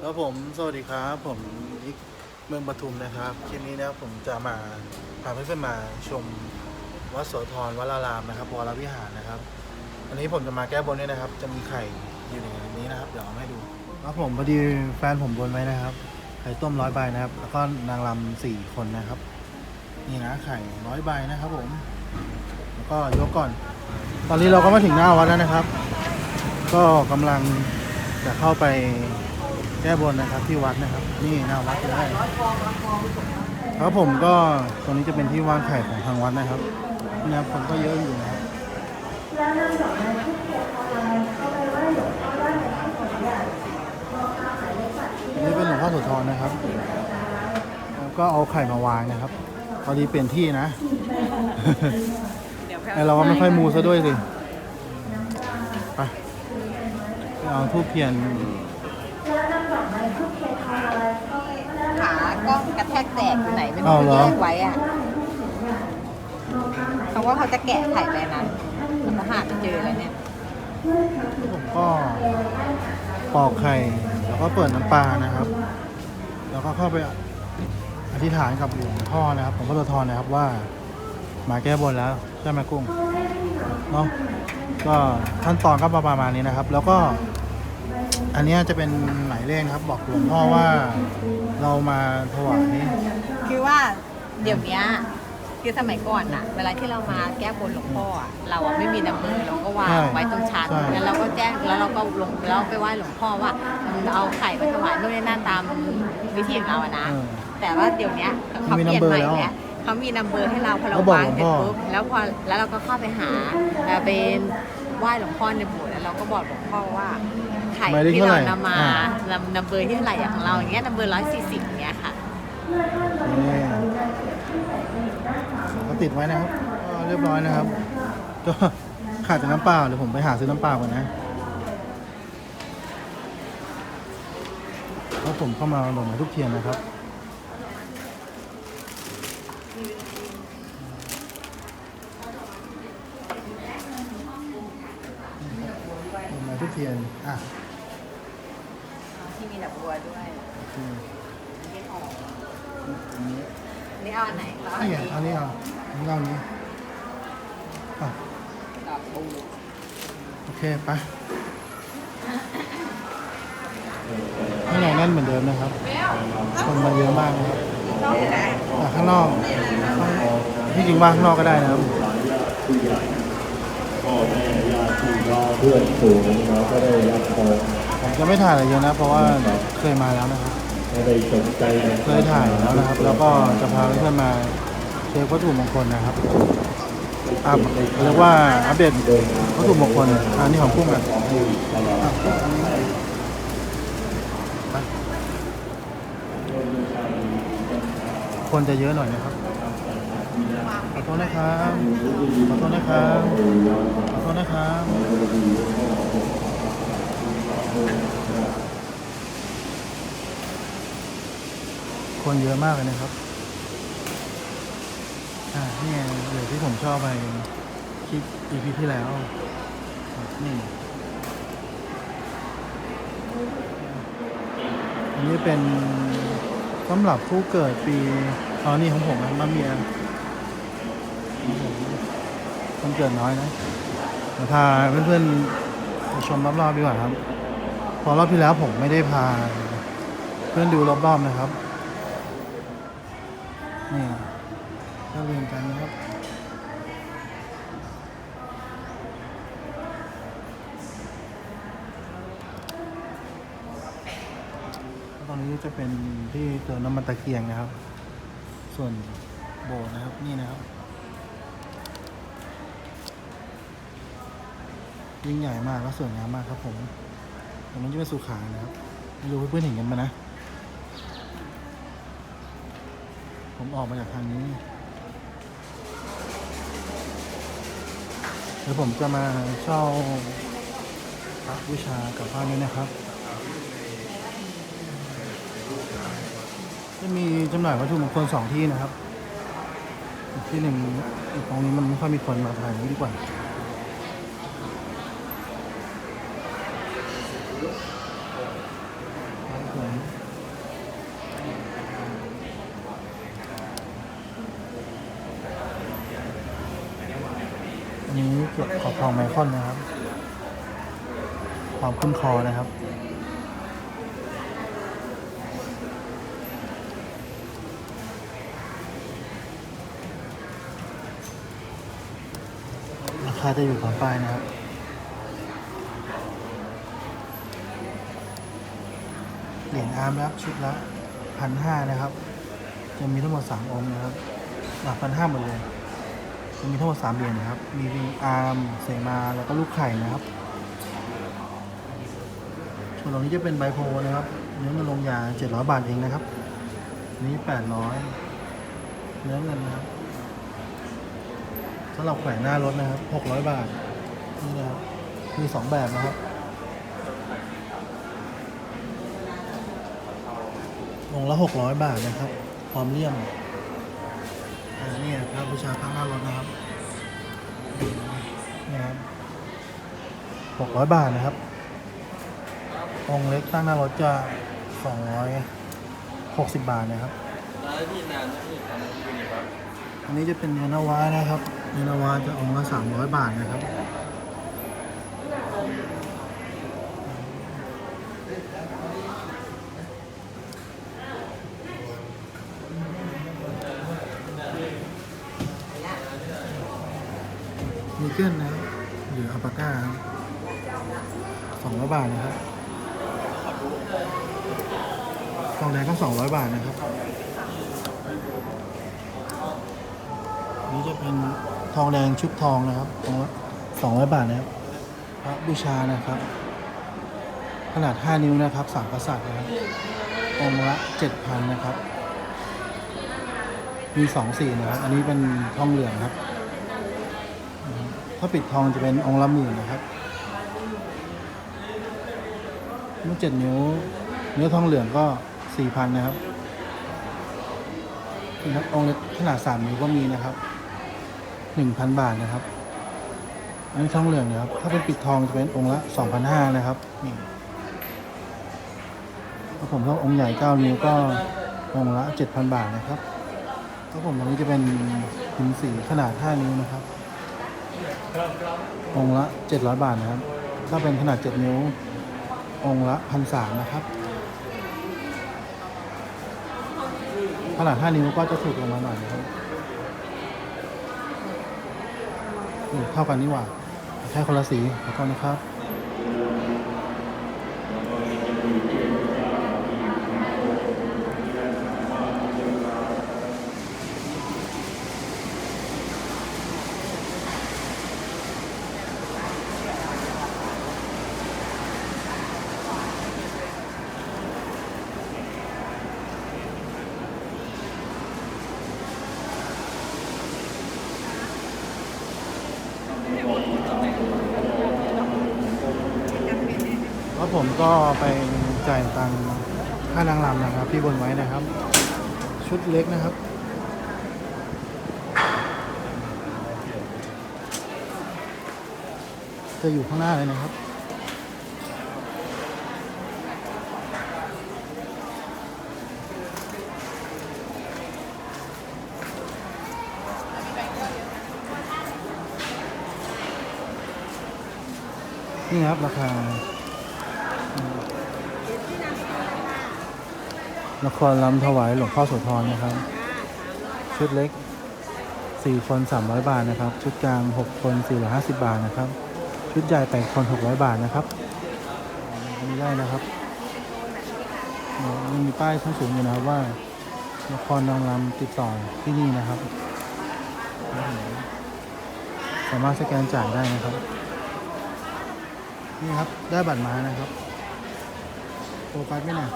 แล้วผมสวัสดีครับ ผมนิกเมืองปทุมนะครับคลิปนี้นะครับผมจะมาพาเพื่อนๆมาชมวัดโสธรวัดรารามนะครับวรวิหารนะครับวันนี้ผมจะมาแก้บนด้วยนะครับ จะมีไข่อยู่ในนี้นะครับเดี๋ยวเอาให้ดูครับผมพอดีแฟนผมบนไว้นะครับ ไข่ต้มร้อยใบนะครับ แล้วก็นางรำสี่คนนะครับ นี่นะไข่ร้อยใบนะครับผมแล้วก็ยกก่อน ตอนนี้เราก็มาถึงหน้าวัดแล้วนะครับ ก็กำลังจะเข้าไป แก้บนนะครับที่วัดนะครับ นี่หน้าวัดเลยครับผมก็ตรงนี้จะเป็นที่วางไข่ของทางวัดนะครับนี่นะครับคนก็เยอะอยู่นะครับอันนี่เป็นหลวงพ่อโสธรนะครับแล้วก็เอาไข่มาวางนะครับพอดีเปลี่ยนที่นะไอเราก็ไม่ค่อยมูซะด้วยสิไปไปเอาทูบเทียน ขากล้องกระแทกแตกอยู่ไหนไม่อ้ารู้วเหรอแยกไว้อะเขาว่าเขาจะแกะไข่ไปนั้นแต่เขาหาไม่เจอแล้วเนี่ยผมก็ปอกไข่ แล้วก็เปิดน้ำปลานะครับ แล้วก็เข้าไปอธิษฐานกับหลวงพ่อนะครับผมก็โสธรนะครับว่ามาแก้บนแล้วใช่ไหมกุ้งเนาะก็ขั้นตอนก็ประมาณนี้นะครับ แล้วก็ อันเนี้ยจะเป็นหมายเลขนะครับ บอกหลวงพ่อว่าเรามาถวายคือว่าเดี๋ยวเนี้ยคือสมัยก่อนอะเวลาที่เรามาแก้บนหลวงพ่ออะเราอะไม่มีนัมเบอร์เราก็วางใช่ไว้ตรงชั้นใช่แล้วเราก็แจ้งแล้วเราก็ลงแล้วเราไปไหว้หลวงพ่อว่าเอาไข่มาถวายนู่นนี่นั่นตามวิธีของเราอะนะเออแต่ว่าเดี๋ยวเนี้ยเขามีเปลี่ยน number ใหม่แล้วแล้วเขามีนัมเบอร์ให้เราพอเราเขาบอกวางหลวงเสร็พ่จอปุ๊บแล้วพอแล้วเราก็เข้าไปหาเอ่อเป็นไหว้หลวงพ่อในโบสถ์แล้วเราก็บอกหลวงพ่อว่า ไข่หมายเลขที่เท่าไหเราร่นำมาอ่านำนัมเบอร์ที่เท่าไหร่อย่างของเราอย่างเงี้ยนัมเบอร์ร้อยสี่สิบอย่างเงี้ยค่ะ นี่ก็ติดไว้นะครับก็เรียบร้อยนะครับ ก็ขาดแต่น้ำเปล่าเดี๋ยวผมไปหาซื้อน้ำเปล่าก่อนนะแล้วผมเข้ามาลงมาทุกเทียนนะครับลงมาทุกเทียน อะที่มี ดอกบัวด้วยอืมที่หอมอันนี้นี่เอาอันไหนเราเอาอันนี่นี้ไงเอานี้เอาอันนี้เอาอันนี้อะดอกบัวโอเคไปข้างในแน่นเหมือนเดิมนะครับ คนมาเยอะมากนะครับอะข้างนอกข้างที่จริงว่าข้างนอกก็ได้นะครับพ่อแม่ญาติพี่น้องเพื่อนฝูงเราก็ได้รับพร ผมจะไม่ถ่ายอะไรเยอะนะ เพราะว่าเคยมาแล้วนะครับไม่ได้สนใจในเคยถ่ายแล้วนะครับ แล้วก็จะพาเพื่อนๆมาเช็ควัตถุมงคลนะครับอัพเรียกว่าอัปเดตวัตถุมงคลอันนี้ของกุ้งอะอะอันนี้ไปคนจะเยอะหน่อยนะครับ ขอโทษนะครับ ขอโทษนะครับ ขอโทษนะครับ คนเยอะมากเลยนะครับ อ่า นี่ไงเดี๋ยวที่ผมชอบไปคลิป EP ที่แล้ว นี่อันนี้เป็นสำหรับผู้เกิดปีอ๋อนี่ของผมนะมะเมียมคนเกิดน้อยนะเดี๋ยวพาเพื่อนๆไปชมรอบๆดีกว่าครับ พอรอบที่แล้วผมไม่ได้พา เพื่อนดูรอบๆนะครับ นี่ก็เรียนกันนะครับตรงนี้จะเป็นที่เติมน้ำมันตะเกียงนะครับ ส่วนโบนะครับนี่นะครับยิ่งใหญ่มากและสวยงามมากครับผม ตรงนั้นจะเป็นสุขานะครับไม่รู้เพื่อนๆเห็นกันไหมนะ ผมออกมาจากทางนี้เดี๋ยวผมจะมาเช่าพระวิชากลับบ้านด้นะครับ จะมีจำหน่ายวัตถุมงคลสองที่นะครับ ที่หนึ่งอีกตรงนี้มันไม่ค่อยมีคนมาถ่ายนี้ดีกว่า นี้เก็บขอบทองไมคอนนะครับ ความคุ้นคอนะครับราคาจะอยู่ของป้ายนะครับ เหรียญอาร์มนะครับชุดละพันห้านะครับ จะมีทั้งหมดสามองค์นะครับหลักพันห้าหมดเลย จะมีทั้งหมดสามเหรียญนะครับ มีอาร์มเสมาแล้วก็ลูกไข่นะครับส่วนตรงนี้จะเป็นใบโพนะครับเนื้อเงินลงยาเจ็ดร้อยบาทเองนะครับ นี้แปดร้อยเนื้อเงินนะครับสำหรับแขวนหน้ารถนะครับหกร้อยบาทนี่นะครับมีสองแบบนะครับ องค์ละหกร้อยบาทนะครับพร้อมเลี่ยมอ่านี่ครับบูชาพระหน้ารถนะครับนี่ครับหกร้อยบาทนะครับ องค์เล็กตั้งหน้ารถจะสองร้อยหกสิบบาทนะครับร้านที่นานที่ทำที่นี่ครับ อันนี้จะเป็นเนื้อนาวานะครับ เนื้อนาวาจะองค์ละสามร้อยบาทนะครับ มีเกิลนะหรืออัลปาก้าสองร้อยบาทนะครับทองแดงก็สองร้อยบาทนะครับ นี่จะเป็นทองแดงชุบทองนะครับองละสองร้อยบาทนะครับพระบูชานะครับ ขนาด 5 นิ้วนะครับสามกษัตริย์นะครับองค์ละเจ็ดพันนะครับ มีสองสีนะครับ อันนี้เป็นทองเหลืองครับ ถ้าปิดทองจะเป็นองค์ละหมื่นนะครับเมื่อเจ็ดนิ้ว เนื้อทองเหลืองก็สี่พันนะครับนี่ครับองค์เล็กขนาดสามนิ้วก็มีนะครับหนึ่งพันบาทนะครับ อันนี้ทองเหลืองนะครับ ถ้าเป็นปิดทองจะเป็นองค์ละสองพันห้านะครับนี่ถ้าผมถ้าองค์ใหญ่เก้านิ้วก็องค์ละเจ็ดพันบาทนะครับถ้าผมอันนี้จะเป็นหินสีขนาดห้านิ้วนะครับ องค์ละเจ็ดร้อยบาทนะครับ ถ้าเป็นขนาดเจ็ดนิ้ว องค์ละพันสามนะครับ ขนาดห้านิ้วก็จะถูกลงมาหน่อยนะครับเท่ากันนี่หว่า แค่คนละสีขอโทษนะครับ ผมก็ไปจ่ายตังค์ค่านางรำนะครับ ที่บนไว้นะครับ ชุดเล็กนะครับจะอยู่ข้างหน้าเลยนะครับนี่ครับราคา นครลำถวายหลวงพ่อโสธรนะครับ ชุดเล็ก 4 คน 300 บาทนะครับ ชุดกลาง 6 คน 450 บาทนะครับ ชุดใหญ่ 8 คน 600 บาทนะครับมีได้นะครับมีป้ายข้างสูงอยู่นะครับว่านครนางรำติดต่อที่นี่นะครับ สามารถสแกนจ่ายได้นะครับ นี่ครับได้บัตรมานะครับ โปรไฟล์ไม่หน่อย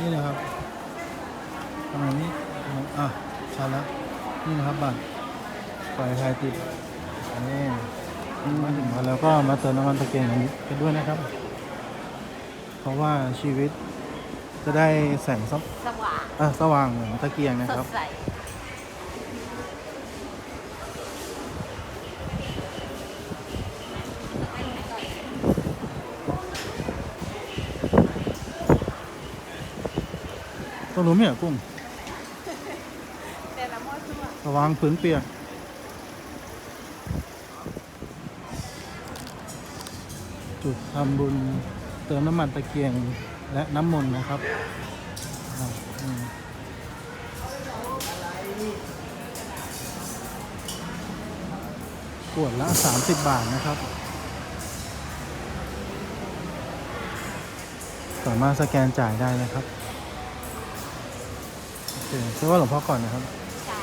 นี่นะครับประมาณนี้อะชัดแล้ว นี่นะครับบัตรปล่อยไทยติดอันนี้มาถึงแล้วก็มาเติมน้ำมันตะเกียงอันนี้กันด้วยนะครับ เพราะว่าชีวิตจะได้แสงสสว่างอะสว่างเหมือนตะเกียงนะสครัดบ ต้องรู้ไหมอะกุ้งแต่ละมดตัวระวังพื้นเปียกจุดทำบุญเติมน้ำมันตะเกียงและน้ำมนต์นะครับขวดละ 30 บาทนะครับ สามารถสแกนจ่ายได้นะครับ โอเคช่วยว่าหลวงพ่อก่อนนะครับ ใช่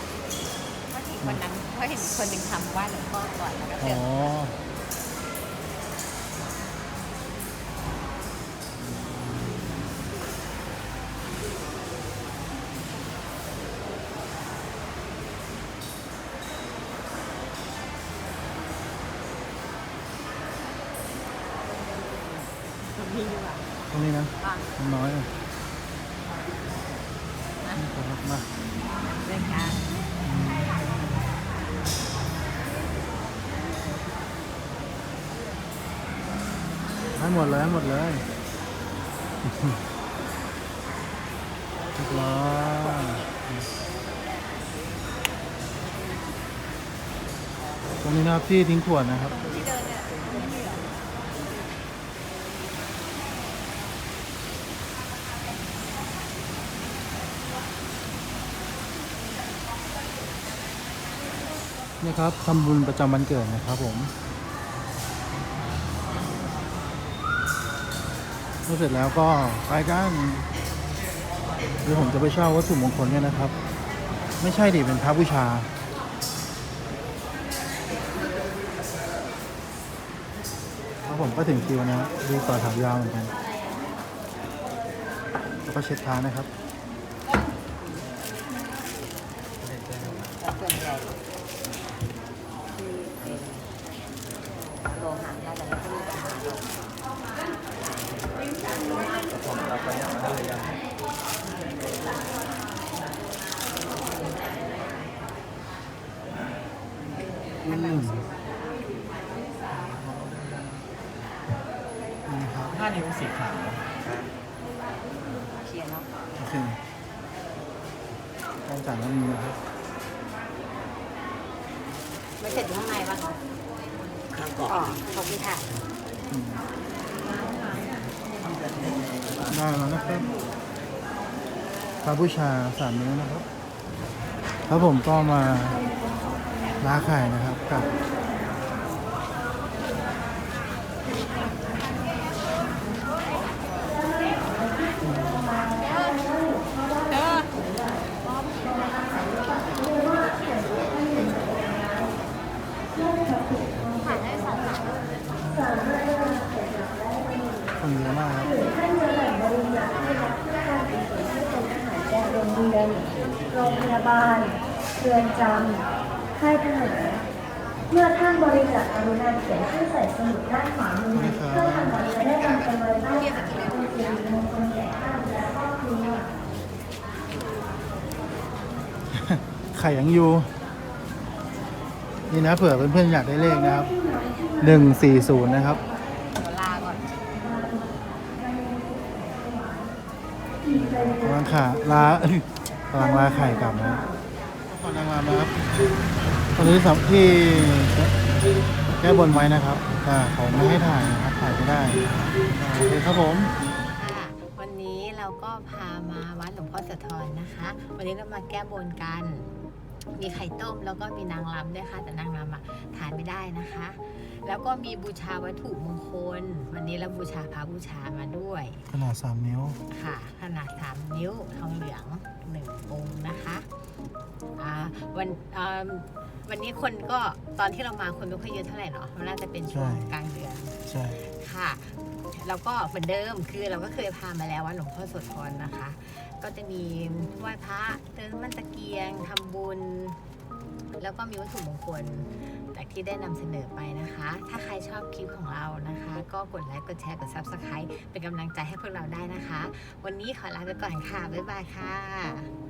เพราะเห็นคนนั้นเพราะเห็นคนหนึ่งทำไหว่าหลวงพ่อก่อนแล้วก็อ๋เดิอนมีอยู่อะตรงนี้นะอะมันน้อยอะนะ หมดเลยหมดเลยเรียบร้อตรงนี้นะครับที่ทิ้งขวดนะครับเนี่ยไม่มีหรอนี่ครับทำบุญประจำวันเกิดนะครับผม เมื่อเสร็จแล้วก็ไปกันเดี๋ยวผมจะไปเช่าวัตถุมงคลเนี่ยนะครับ ไม่ใช่ดิเป็นพระบูชาแล้วผมก็ถึงคิวนะดูต่อแถวยาวเหมือนกันแล้วก็เช็ดเท้านะครับ แต่ส่วนใหญ่ที่เป็นโลหะน่าจะไม่ค่อยมีปัญหาหรอก ผมรับไปอย่างนั้นเลยยัง อืมนี่ครับ ห้านิ้ว สีขาวเคลียร์เนาะโอเคต้องจ่ายแล้วมีนะครับไม่เสร็จอยู่ข้างในปะข้างก่อนอ๋อขอบคุณค่ะอืมได้แล้วนะครับพระบูชาสามนิ้วนะครับ แล้วผมก็มาล้าไข่นะครับกับ ผ่านได้สองหลัง คนเยอะมากครับ แก่โรงเรียน โรงพยาบาล เรือน จำค่ายทหารเมื่อท่านบริจาคกรุณาเขียนชื่อใส่สมุดด้านขวามือเพื่อทำบัตรจะได้นำไปไว้ใต้านเป็นสิริมงคลแก่ท่านและครอบครัวไข่ยังอยู่ นี่นะเผื่อเพื่อนๆอยากได้เลขนะครับหนึ่งสี่ศูนย์นะครับลาก่อนกำลังขาลากำลังลาไข่กลับนะางรำนะครับตอนนี้สัมที่แก้บนไว้นะครับแต่เขาไม่ให้ถ่ายนะครับถ่ายไม่ได้อ่าโอเคครับผมค่ะวันนี้เราก็พามาวัดหลวงพ่อโสธรนะคะ วันนี้เรามาแก้บนกัน มีไข่ต้มแล้วก็มีนางรำด้วยค่ะ แต่นางรำอะทานไม่ได้นะคะ แล้วก็มีบูชาวัตถุมงคล วันนี้เราบูชาพระบูชามาด้วย ขนาดสามนิ้วค่ะ ขนาด3นิ้วทองเหลือง หนึ่งองค์นะคะอ่าวันอ่าวันนี้คนก็ตอนที่เรามาคนไม่ค่อยเยอะเท่าไหร่เนาะมันน่าจะเป็นช่วงใช่กลางเดือนใช่ค่ะแล้วก็เหมือนเดิมคือเราก็เคยพามาแล้วว่าหลวงพ่อโสธรนะคะ ก็จะมีไหว้พระเติมน้ำมันตะเกียงทำบุญ แล้วก็มีวัตถุมงคล จากที่ได้นำเสนอไปนะคะ ถ้าใครชอบคลิปของเรานะคะ ก็กดไลค์ กดแชร์ กด Subscribe เป็นกำลังใจให้พวกเราได้นะคะ วันนี้ขอลาไปก่อนค่ะ บ๊ายบายค่ะ